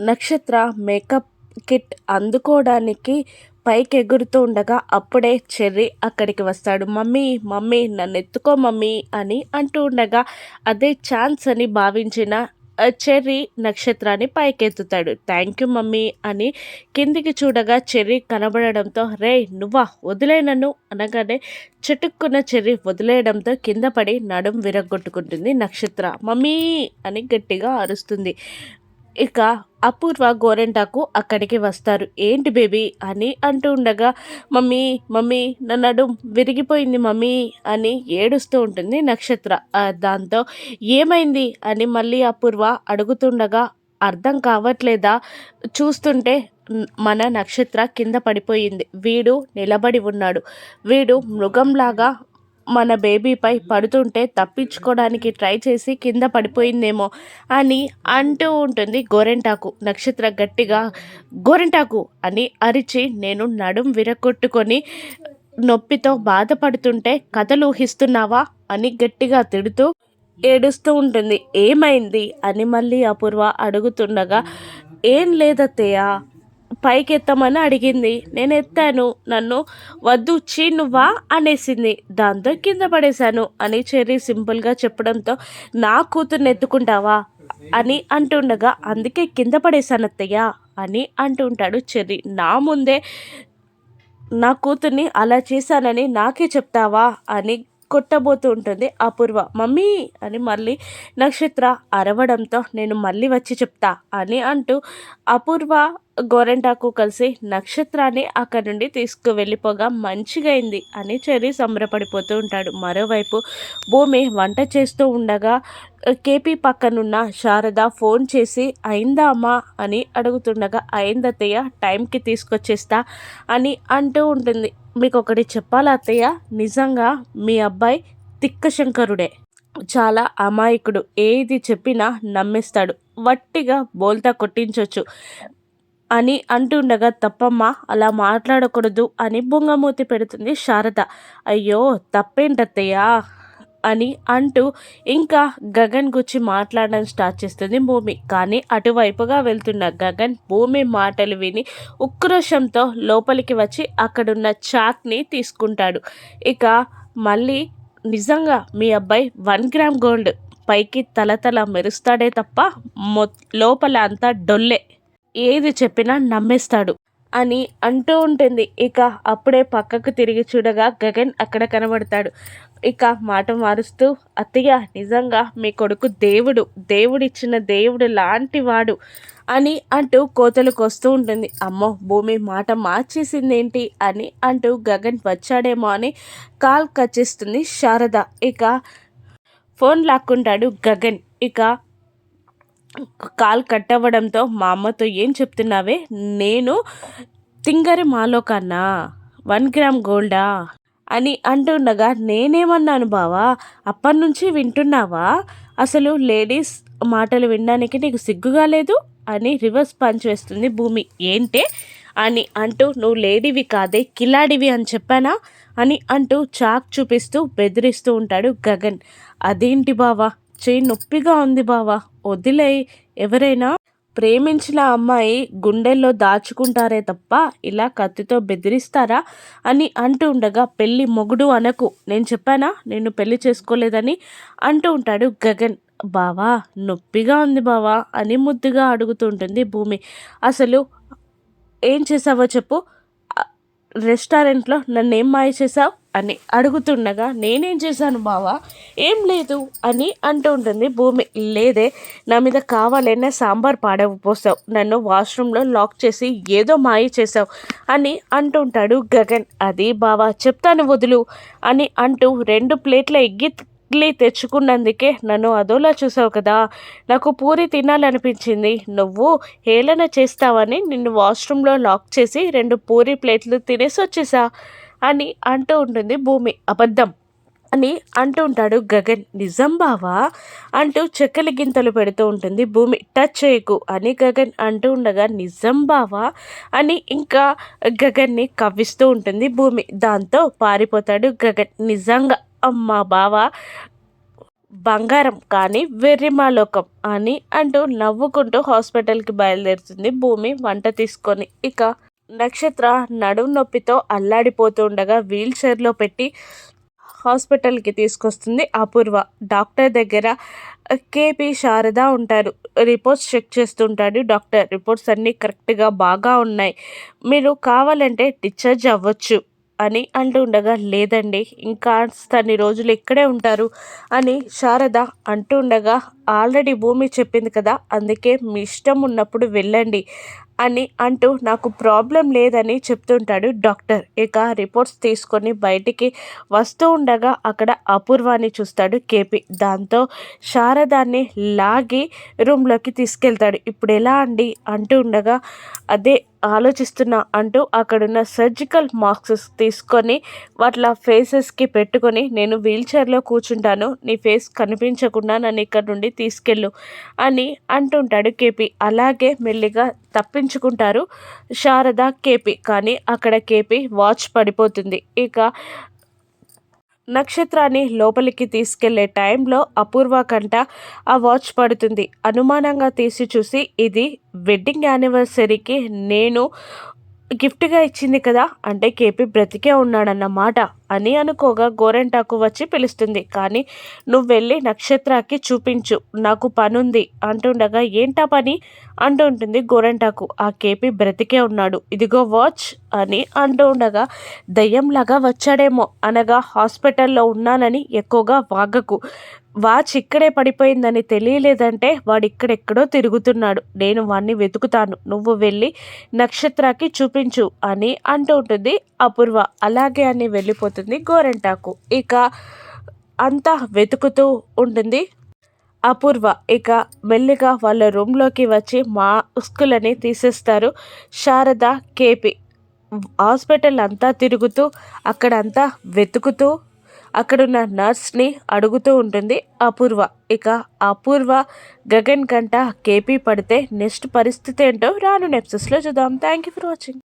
నక్షత్ర makeup kit అందుకోవడానికి పైకి ఎగురుతూ ఉండగా అప్పుడే చెర్రీ అక్కడికి వస్తాడు. మమ్మీ మమ్మీ నన్ను ఎత్తుకో మమ్మీ అని అంటూ ఉండగా అదే ఛాన్స్ అని భావించిన చెర్రీ నక్షత్రాన్ని పైకెత్తుతాడు. థ్యాంక్ యూ మమ్మీ అని కిందికి చూడగా చెర్రీ కనబడడంతో రే నువ్వా? వదిలే నన్ను అనగానే చెట్టుక్కున్న చెర్రీ వదిలేయడంతో కింద పడి నడుం విరగొట్టుకుంటుంది నక్షత్ర. మమ్మీ అని గట్టిగా అరుస్తుంది. ఇక అపూర్వ గోరెంటాకు అక్కడికి వస్తారు. ఏంటి బేబీ? అని అంటూ ఉండగా మమ్మీ మమ్మీ నా నడుం విరిగిపోయింది మమ్మీ అని ఏడుస్తూ ఉంటుంది నక్షత్ర. దాంతో ఏమైంది? అని మళ్ళీ అపూర్వ అడుగుతుండగా అర్థం కావట్లేదా? చూస్తుంటే మన నక్షత్ర కింద పడిపోయింది. వీడు నిలబడి ఉన్నాడు. వీడు మృగంలాగా మన బేబీపై పడుతుంటే తప్పించుకోవడానికి ట్రై చేసి కింద పడిపోయిందేమో అని అంటూ ఉంటుంది గోరెంటాకు. నక్షత్ర గట్టిగా గోరెంటాకు అని అరిచి నేను నడుం విరగొట్టుకొని నొప్పితో బాధపడుతుంటే కథలు ఊహిస్తున్నావా అని గట్టిగా తిడుతూ ఏడుస్తూ ఉంటుంది. ఏమైంది? అని మళ్ళీ అపూర్వ అడుగుతుండగా ఏం లేదత్తయ్య పైకి ఎత్తమని అడిగింది. నేను ఎత్తాను నన్ను వద్దు. చీ నువ్వా అనేసింది. దాంతో కింద పడేశాను అని చెర్రీ సింపుల్గా చెప్పడంతో నా కూతుర్ని ఎత్తుకుంటావా? అని అంటుండగా అందుకే కింద పడేశాను అత్తయ్య అని అంటుంటాడు చెర్రీ. నా ముందే నా కూతుర్ని అలా చేశానని నాకే చెప్తావా? అని కొట్టబోతూ ఉంటుంది అపూర్వ. మమ్మీ అని మళ్ళీ నక్షత్ర అరవడంతో నేను మళ్ళీ వచ్చి చెప్తా అని అంటూ అపూర్వ గోరెంటాకు కలిసి నక్షత్రాన్ని అక్కడి నుండి తీసుకువెళ్ళిపోగా మంచిగా అయింది అని చెరి సంబరపడిపోతూ ఉంటాడు. మరోవైపు భూమి వంట చేస్తూ ఉండగా కేపీ పక్కనున్న శారద ఫోన్ చేసి అయిందా అమ్మా? అని అడుగుతుండగా అయిందత్తయ్య టైంకి తీసుకొచ్చేస్తా అని అంటూ ఉంటుంది. మీకు ఒకటి చెప్పాలా అత్తయ్య? నిజంగా మీ అబ్బాయి తిక్కశంకరుడే. చాలా అమాయకుడు. ఏది చెప్పినా నమ్మేస్తాడు. వట్టిగా బోల్తా కొట్టించవచ్చు అని అంటుండగా తప్పమ్మ అలా మాట్లాడకూడదు అని బొంగమూతి పెడుతుంది శారద. అయ్యో తప్పేంటత్తయ్యా అని అంటూ ఇంకా గగన్ గురించి మాట్లాడడం స్టార్ట్ చేస్తుంది భూమి. కానీ అటువైపుగా వెళ్తున్న గగన్ భూమి మాటలు విని ఉక్రోషంతో లోపలికి వచ్చి అక్కడున్న చాక్ని తీసుకుంటాడు. ఇక మళ్ళీ నిజంగా మీ అబ్బాయి వన్ గ్రామ్ గోల్డ్ పైకి తలతల మెరుస్తాడే తప్ప మొ లోపల అంతా డొల్లే. ఏది చెప్పినా నమ్మేస్తాడు అని అంటూ ఉంటుంది. ఇక అప్పుడే పక్కకు తిరిగి చూడగా గగన్ అక్కడ కనబడతాడు. ఇక మాట మారుస్తూ అత్తయ్య నిజంగా మీ కొడుకు దేవుడు దేవుడిచ్చిన దేవుడు లాంటి వాడు అని అంటూ కోతలకు వస్తూ ఉంటుంది. అమ్మో భూమి మాట మార్చేసిందేంటి? అని అంటూ గగన్ వచ్చాడేమో అని కాల్ కచ్చిస్తుంది శారద. ఇక ఫోన్ లాక్కుంటాడు గగన్. ఇక కాల్ కట్ అవ్వడంతో మా అమ్మతో ఏం చెప్తున్నావే? నేను తింగరి మాలో కన్నా వన్ గ్రామ్ గోల్డా అని అంటుండగా నేనేమన్నాను బావా? అప్పటి నుంచి వింటున్నావా? అసలు లేడీస్ మాటలు వినడానికి నీకు సిగ్గుగా లేదు? అని రివర్స్ పంచ్ వేస్తుంది భూమి. ఏంటే? అని అంటూ నువ్వు లేడీవి కాదే కిలాడివి అని చెప్పానా? అని అంటూ చాక్ చూపిస్తూ బెదిరిస్తూ ఉంటాడు గగన్. అదేంటి బావా? చేయి నొప్పిగా ఉంది బావా. వదిలే. ఎవరైనా ప్రేమించిన అమ్మాయి గుండెల్లో దాచుకుంటారే తప్ప ఇలా కత్తితో బెదిరిస్తారా అని అంటూ ఉండగా పెళ్ళి మొగుడు అనకు. నేను చెప్పానా? నేను పెళ్ళి చేసుకోలేదని అంటూ ఉంటాడు గగన్. బావా నొప్పిగా ఉంది బావా అని ముద్దుగా అడుగుతుంటుంది భూమి. అసలు ఏం చేసావో చెప్పు. రెస్టారెంట్లో నన్ను ఏం మాయ చేసావు అని అడుగుతుండగా నేనేం చేశాను బావా? ఏం లేదు అని అంటూ ఉంటుంది. భూమి లేదే నా మీద కావాలనే సాంబార్ పాడవు పోసావు నన్ను వాష్రూమ్లో లాక్ చేసి ఏదో మాయ చేసావు అని అంటుంటాడు గగన్. అది బావా చెప్తాను వదులు అని అంటూ రెండు ప్లేట్ల ఎగ్గి ఇడ్లీ తెచ్చుకున్నందుకే నన్ను అదోలా చూసావు కదా నాకు పూరి తినాలనిపించింది. నువ్వు హేళన చేస్తావని నిన్ను వాష్రూమ్లో లాక్ చేసి రెండు పూరి ప్లేట్లు తినేసి వచ్చేసా అని అంటూ ఉంటుంది భూమి అబద్ధం అని అంటూ ఉంటాడు గగన్. నిజం బావా? అంటూ చెక్కలి గింతలు పెడుతూ ఉంటుంది భూమి. టచ్ చేయకు అని గగన్ అంటూ ఉండగా నిజం బావా? అని ఇంకా గగన్ని కవ్విస్తూ ఉంటుంది భూమి. దాంతో పారిపోతాడు గగన్. నిజంగా అమ్మా బావా బంగారం కానీ వెర్రిమాలోకం అని అంటూ నవ్వుకుంటూ హాస్పిటల్కి బయలుదేరుతుంది భూమి. వంట తీసుకొని ఇక నక్షత్ర నడుము నొప్పితో అల్లాడిపోతూ ఉండగా వీల్ చైర్లో పెట్టి హాస్పిటల్కి తీసుకొస్తుంది అపూర్వ. డాక్టర్ దగ్గర కేపీ శారద ఉంటారు. రిపోర్ట్స్ చెక్ చేస్తుంటాడు డాక్టర్. రిపోర్ట్స్ అన్నీ కరెక్ట్గా బాగా ఉన్నాయి. మీరు కావాలంటే డిశ్చార్జ్ అవ్వచ్చు అని అంటూ ఉండగా లేదండి. ఇంకా తన్ని రోజులు ఇక్కడే ఉంటారు అని శారద అంటూ ఉండగా ఆల్రెడీ భూమి చెప్పింది కదా అందుకే మీ ఇష్టం ఉన్నప్పుడు వెళ్ళండి. అని అంటూ నాకు ప్రాబ్లం లేదని చెప్తుంటాడు డాక్టర్. ఇక రిపోర్ట్స్ తీసుకొని బయటికి వస్తూ ఉండగా అక్కడ అపూర్వాన్ని చూస్తాడు కేపీ. దాంతో శారదాన్ని లాగి రూమ్లోకి తీసుకెళ్తాడు. ఇప్పుడు ఎలా అండి? అంటూ ఉండగా అదే ఆలోచిస్తున్నా అంటూ అక్కడున్న సర్జికల్ మాస్క్స్ తీసుకొని వాటిల ఫేసెస్కి పెట్టుకొని నేను వీల్ చైర్లో కూర్చుంటాను నీ ఫేస్ కనిపించకుండా నన్ను ఇక్కడ నుండి తీసుకెళ్ళు అని అంటుంటాడు కేపీ. అలాగే మెల్లిగా తప్పించుకుంటారు శారద కేపీ కానీ అక్కడ కేపీ వాచ్ పడిపోతుంది. ఇక నక్షత్రాన్ని లోపలికి తీసుకెళ్ళే టైంలో అపూర్వ కంట ఆ వాచ్ పడుతుంది. అనుమానంగా తీసి చూసి ఇది వెడ్డింగ్ యానివర్సరీకి నేను గిఫ్ట్గా ఇచ్చింది కదా అంటే కేపీ బ్రతికే ఉన్నాడన్నమాట అని అనుకోగా గోరెంటాకు వచ్చి పిలుస్తుంది. కానీ నువ్వు వెళ్ళి నక్షత్రాకి చూపించు నాకు పనుంది అంటుండగా ఏంటా పని? అంటూ ఉంటుంది గోరెంటాకు. ఆ కేపీ బ్రతికే ఉన్నాడు ఇదిగో వాచ్ అని అంటూ ఉండగా దయ్యంలాగా వచ్చాడేమో అనగా హాస్పిటల్లో ఉన్నానని ఎక్కువగా వాగకు. వాచ్ ఇక్కడే పడిపోయిందని తెలియలేదంటే వాడు ఇక్కడెక్కడో తిరుగుతున్నాడు. నేను వాణ్ణి వెతుకుతాను. నువ్వు వెళ్ళి నక్షత్రాకి చూపించు అని అంటూ ఉంటుంది అపూర్వ. అలాగే అని వెళ్ళిపోతుంది గోరెంటాకు. ఇక అంతా వెతుకుతూ ఉంటుంది అపూర్వ. ఇక మెల్లిగా వాళ్ళ రూమ్లోకి వచ్చి మాస్కులని తీసేస్తారు. శారద కేపీ. హాస్పిటల్ అంతా తిరుగుతూ అక్కడంతా వెతుకుతూ అక్కడున్న నర్స్ని అడుగుతూ ఉంటుంది అపూర్వ. ఇక అపూర్వ గగన్ కంట కేపీ పడితే నెక్స్ట్ పరిస్థితి ఏంటో రాను నెప్సెస్లో చూద్దాం. Thank you for watching